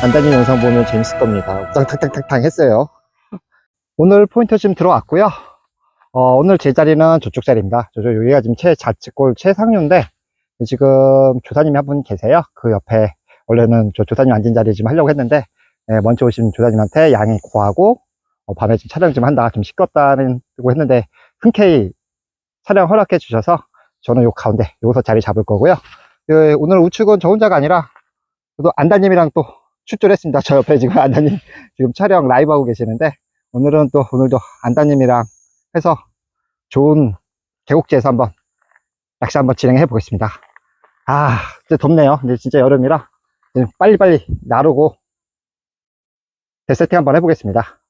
간단히 영상 보면 재밌을 겁니다. 옥상 탁탁탁탁 했어요. 오늘 포인트 지금 들어왔고요. 어, 오늘 제 자리는 저쪽 자리입니다. 저쪽 여기가 지금 최좌측골 최상류인데 지금 조사님이 한 분 계세요. 그 옆에 원래는 저 조사님 앉은 자리 지금 하려고 했는데 예, 먼저 오신 조사님한테 양이 고하고 어, 밤에 좀 촬영 좀 한다 좀 시끄럽다는 고 했는데 흔쾌히 촬영 허락해 주셔서 저는 요 가운데 여기서 자리 잡을 거고요. 예, 오늘 우측은 저 혼자가 아니라 또 안다님이랑 또 출조했습니다. 저 옆에 지금 안다님 지금 촬영 라이브 하고 계시는데 오늘은 또 오늘도 안다님이랑 해서 좋은 계곡지에서 한번 낚시 한번 진행해 보겠습니다. 아, 진짜 덥네요. 근데 진짜 여름이라 이제 빨리빨리 나르고 대세팅 한번 해보겠습니다.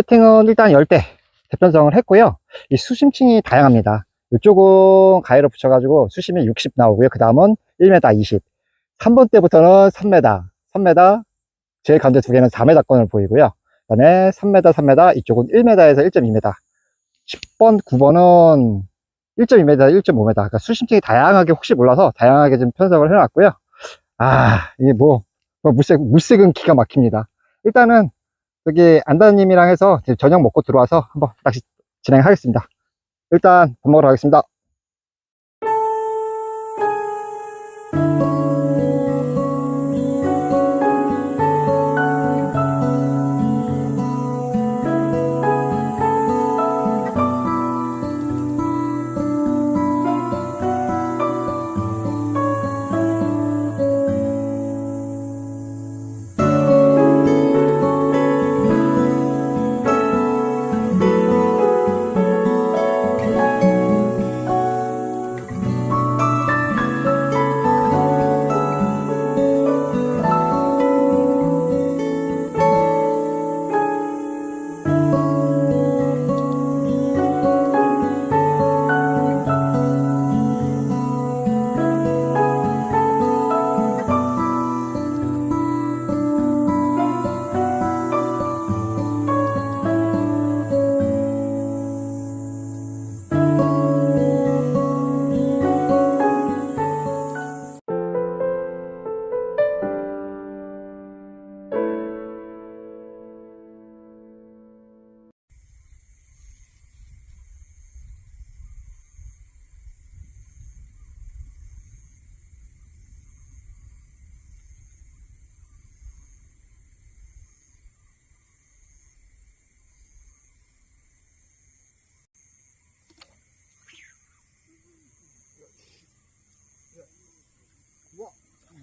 세팅은 일단 10대 대편성을 했고요. 이 수심층이 다양합니다. 이쪽은 가위로 붙여가지고 수심이 60 나오고요. 그 다음은 1m 20. 3번 때부터는 3m, 3m, 제일 가운데 두 개는 4m권을 보이고요. 그 다음에 3m, 3m, 이쪽은 1m에서 1.2m. 10번, 9번은 1.2m, 1.5m. 그러니까 수심층이 다양하게 혹시 몰라서 다양하게 좀 편성을 해놨고요. 아, 이게 뭐, 뭐 물색, 물색은 기가 막힙니다. 일단은 여기 안다님이랑 해서 저녁 먹고 들어와서 한번 낚시 진행하겠습니다. 일단 밥 먹으러 가겠습니다.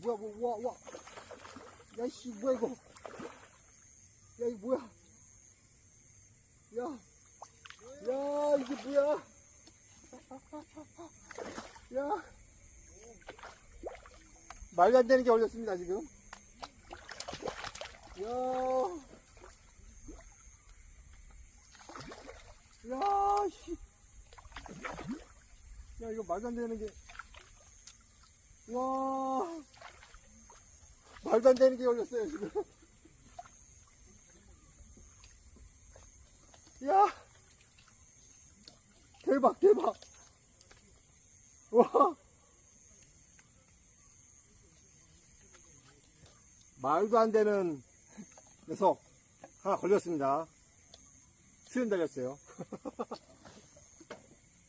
뭐야, 뭐, 와, 와. 야, 씨, 뭐야, 이거. 야, 이거 뭐야. 야, 야, 이게 뭐야. 야. 말도 안 되는 게 올렸습니다, 지금. 야. 야, 씨. 야, 이거 말도 안 되는 게. 와 말도 안 되는 게 걸렸어요 지금. 야! 대박 대박. 와! 말도 안 되는 녀석 하나 걸렸습니다. 수연 달렸어요.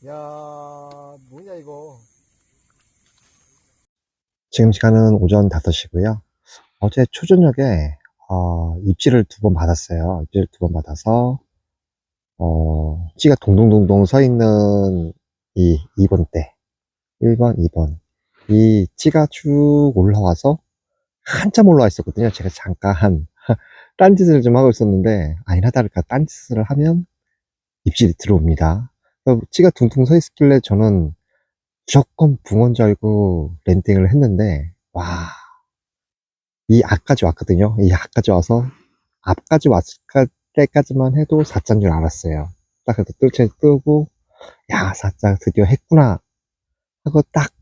야, 뭐냐, 이거. 지금 시간은 오전 5시고요. 어제 초저녁에, 어, 입질을 두 번 받았어요. 입질을 두번 받아서, 어, 찌가 동동동동 서 있는 이 2번 때, 1번, 2번. 이 찌가 쭉 올라와서 한참 올라와 있었거든요. 제가 잠깐 딴짓을 좀 하고 있었는데, 아니나 다를까 딴짓을 하면 입질이 들어옵니다. 어, 찌가 둥둥 서 있길래 저는 무조건 붕어인 줄 알고 랜딩을 했는데, 와, 이 앞까지 왔거든요. 이 앞까지 와서, 앞까지 왔을 때까지만 해도 4자인 줄 알았어요. 딱 그래도 뜰채 뜨고, 야, 4자 드디어 했구나. 하고 딱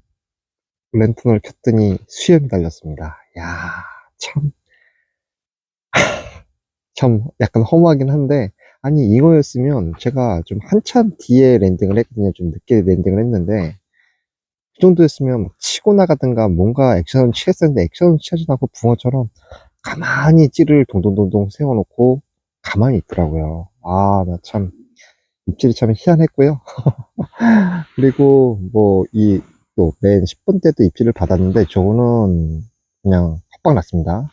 랜턴을 켰더니 수염이 달렸습니다. 야, 참, 참 약간 허무하긴 한데, 아니, 이거였으면 제가 좀 한참 뒤에 랜딩을 했거든요. 좀 늦게 랜딩을 했는데, 그 정도였으면 막 치고 나가든가 뭔가 액션을 취했었는데 액션을 취하지 않고 붕어처럼 가만히 찌를 동동동동 세워놓고 가만히 있더라고요. 아, 나 참, 입질이 참 희한했고요. 그리고 뭐, 이, 또, 맨 10번 때도 입질을 받았는데, 저거는 그냥 헛방 났습니다.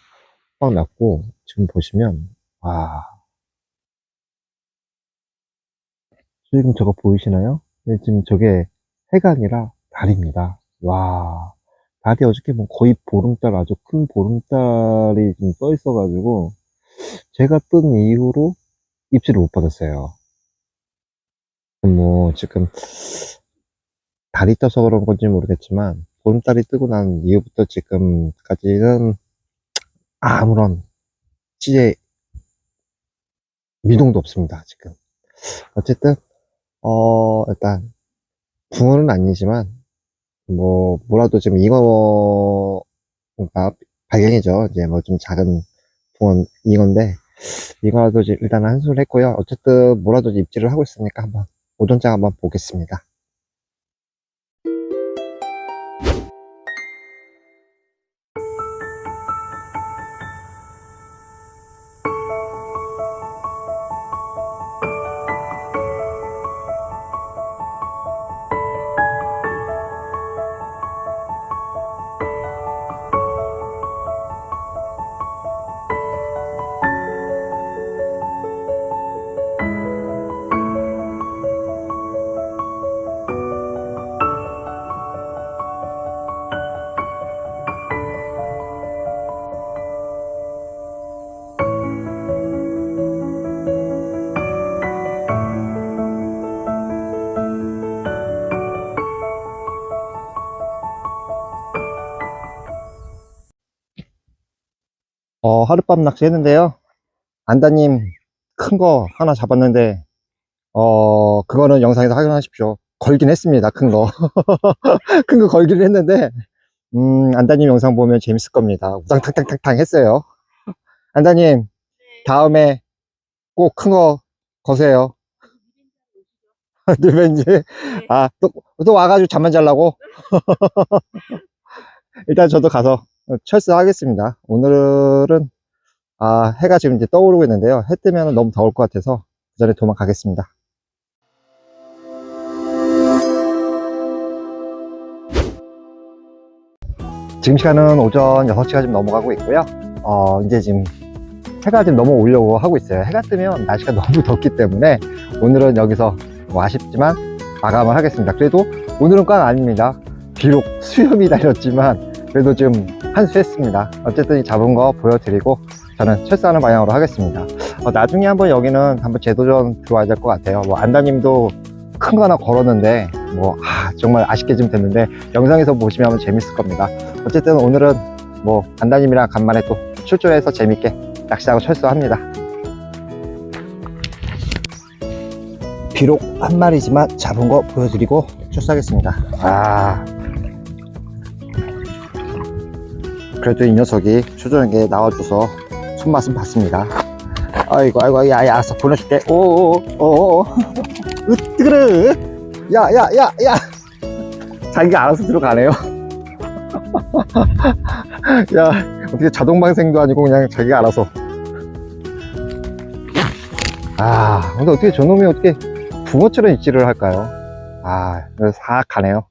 헛방 났고, 지금 보시면, 와, 지금 저거 보이시나요? 네, 지금 저게 해가 아니라 달입니다. 와, 달이 어저께 뭐 거의 보름달, 아주 큰 보름달이 좀 떠 있어가지고, 제가 뜬 이후로 입질을 못 받았어요. 뭐, 지금, 달이 떠서 그런 건지 모르겠지만, 보름달이 뜨고 난 이후부터 지금까지는 아무런 찌의 미동도 없습니다, 지금. 어쨌든, 어, 일단, 붕어는 아니지만, 뭐, 뭐라도 지금 잉어, 뭔가 발견이죠. 이제 뭐 좀 작은 붕어, 잉어인데, 이제 일단 한수를 했고요. 어쨌든, 뭐라도 입질을 하고 있으니까 한번, 오전장 한번 보겠습니다. 어, 하룻밤 낚시 했는데요. 안다님 큰 거 하나 잡았는데, 어, 그거는 영상에서 확인하십시오. 걸긴 했습니다. 큰 거. 큰 거 걸긴 했는데, 음, 안다님 영상 보면 재밌을 겁니다. 우당탕탕탕탕 했어요. 안다님, 다음에 꼭 큰 거 거세요. 리벤지. 아, 또, 또 와가지고 잠만 자려고? 일단 저도 가서 철수하겠습니다. 오늘은 아, 해가 지금 이제 떠오르고 있는데요. 해 뜨면 너무 더울 것 같아서 그 전에 도망가겠습니다. 지금 시간은 오전 6시가 좀 넘어가고 있고요. 어, 이제 지금 해가 좀 넘어오려고 하고 있어요. 해가 뜨면 날씨가 너무 덥기 때문에 오늘은 여기서 뭐 아쉽지만 마감을 하겠습니다. 그래도 오늘은 꽉 아닙니다. 비록 수염이 달렸지만 그래도 지금 한수 했습니다. 어쨌든 이 잡은 거 보여드리고 저는 철수하는 방향으로 하겠습니다. 어, 나중에 한번 여기는 한번 재도전 들어와야 될 것 같아요. 뭐 안다님도 큰 거 하나 걸었는데 뭐 아, 정말 아쉽게 좀 됐는데 영상에서 보시면 재밌을 겁니다. 어쨌든 오늘은 뭐 안다님이랑 간만에 또 출조해서 재밌게 낚시하고 철수합니다. 비록 한 마리지만 잡은 거 보여드리고 출수하겠습니다. 아. 그래도 이 녀석이 초조하게 나와줘서 손맛은 봤습니다. 아이고, 아이고, 야, 야, 알았어. 보내줄게. 오오오오. 으뜨그르. 야, 야, 야, 야. 자기가 알아서 들어가네요. 야, 어떻게 자동방생도 아니고 그냥 자기가 알아서. 아, 근데 어떻게 저놈이 어떻게 붕어처럼 입질을 할까요? 아, 싹 가네요.